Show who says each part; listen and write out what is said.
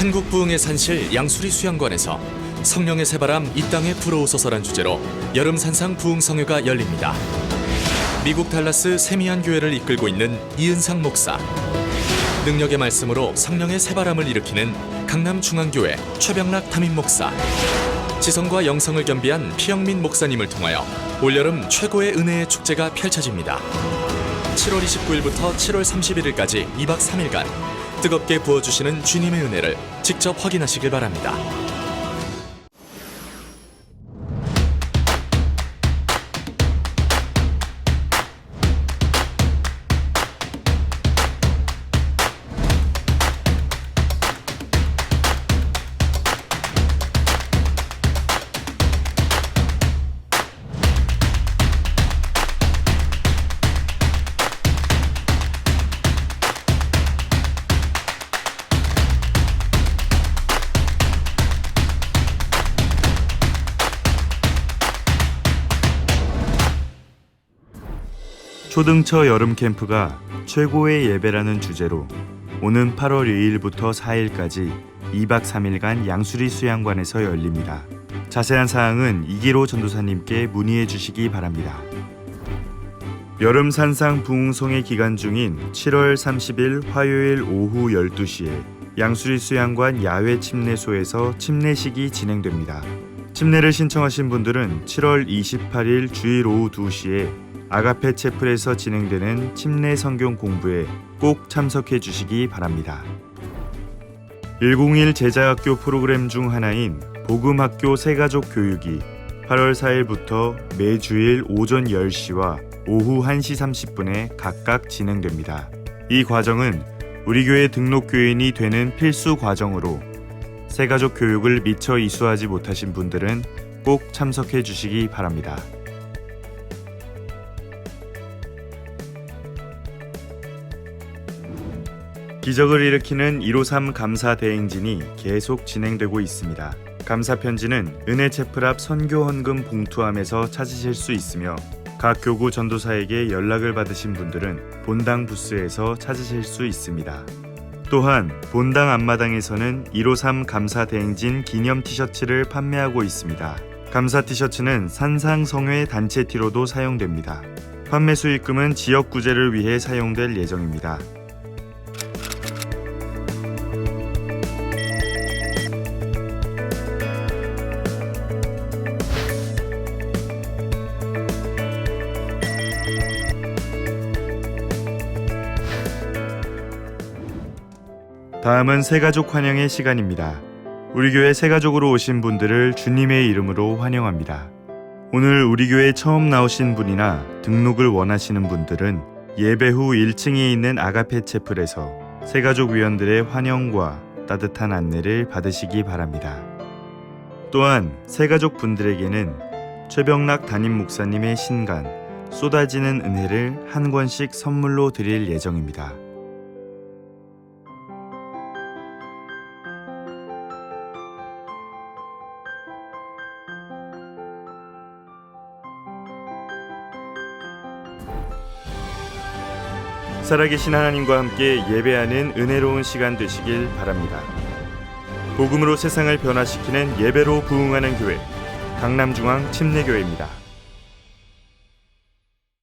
Speaker 1: 한국 부흥의 산실 양수리 수양관에서 성령의 새바람 이 땅에 불어오소서란 주제로 여름 산상 부흥 성회가 열립니다. 미국 달라스 세미안 교회를 이끌고 있는 이은상 목사, 능력의 말씀으로 성령의 새바람을 일으키는 강남 중앙교회 최병락 담임 목사, 지성과 영성을 겸비한 피영민 목사님을 통하여 올여름 최고의 은혜의 축제가 펼쳐집니다. 7월 29일부터 7월 31일까지 2박 3일간 뜨겁게 부어주시는 주님의 은혜를 직접 확인하시길 바랍니다.
Speaker 2: 초등처 여름 캠프가 최고의 예배라는 주제로 오는 8월 2일부터 4일까지 2박 3일간 양수리 수양관에서 열립니다. 자세한 사항은 이기로 전도사님께 문의해 주시기 바랍니다. 여름 산상 부흥성의 기간 중인 7월 30일 화요일 오후 12시에 양수리 수양관 야외 침례소에서 침례식이 진행됩니다. 침례를 신청하신 분들은 7월 28일 주일 오후 2시에 아가페 채플에서 진행되는 침례 성경 공부에 꼭 참석해 주시기 바랍니다. 101 제자학교 프로그램 중 하나인 복음학교 새가족 교육이 8월 4일부터 매주일 오전 10시와 오후 1시 30분에 각각 진행됩니다. 이 과정은 우리 교회 등록 교인이 되는 필수 과정으로 새가족 교육을 미처 이수하지 못하신 분들은 꼭 참석해 주시기 바랍니다. 기적을 일으키는 153 감사 대행진이 계속 진행되고 있습니다. 감사 편지는 은혜 채플 앞 선교 헌금 봉투함에서 찾으실 수 있으며 각 교구 전도사에게 연락을 받으신 분들은 본당 부스에서 찾으실 수 있습니다. 또한 본당 앞마당에서는 153 감사 대행진 기념 티셔츠를 판매하고 있습니다. 감사 티셔츠는 산상성회 단체 티로도 사용됩니다. 판매 수익금은 지역 구제를 위해 사용될 예정입니다. 다음은 새가족 환영의 시간입니다. 우리 교회 새가족으로 오신 분들을 주님의 이름으로 환영합니다. 오늘 우리 교회 처음 나오신 분이나 등록을 원하시는 분들은 예배 후 1층에 있는 아가페 채플에서 새가족 위원들의 환영과 따뜻한 안내를 받으시기 바랍니다. 또한 새가족 분들에게는 최병락 담임 목사님의 신간 쏟아지는 은혜를 한 권씩 선물로 드릴 예정입니다. 살아계신 하나님과 함께 예배하는 은혜로운 시간 되시길 바랍니다. 복음으로 세상을 변화시키는 예배로 부흥하는 교회 강남중앙 침례교회입니다.